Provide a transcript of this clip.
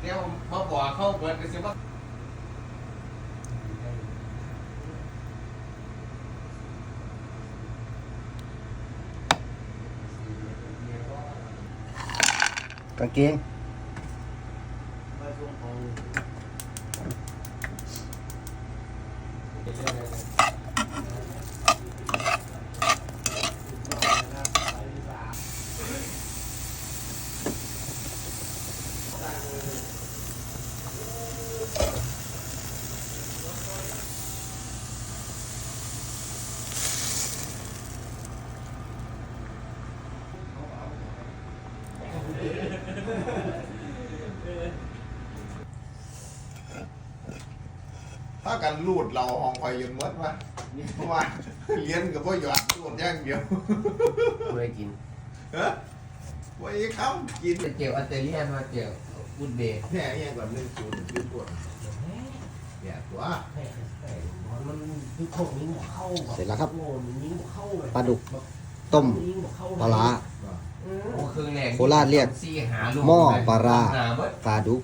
เดี๋ยวมาบอกเขาเบิดไปสิว่ากางเกง ถ้ากันรูดเราห้องคอยยืนมดวะเพราะว่าเลี้ยนกับพ่อหยอดรูดอย่างเดียวกูได้กินเฮ้ย ไว้คำกินเจียวอัลเตเลียนมาเจียวอุดเบย์แค่ยังก่อนหนึ่งศูนย์ยืนปวดเนี่ยตัวมันคือโคงนี้หมเข้าเสร็จแล้วครับโง่นี้หมเข้าปลาดุกต้มนี้หมเข้าปลาร้าโอ้ครึ่งแรกโคราชเรียกสี่หาลูกหม้อปลาร้าหนาเบิดปลาดุก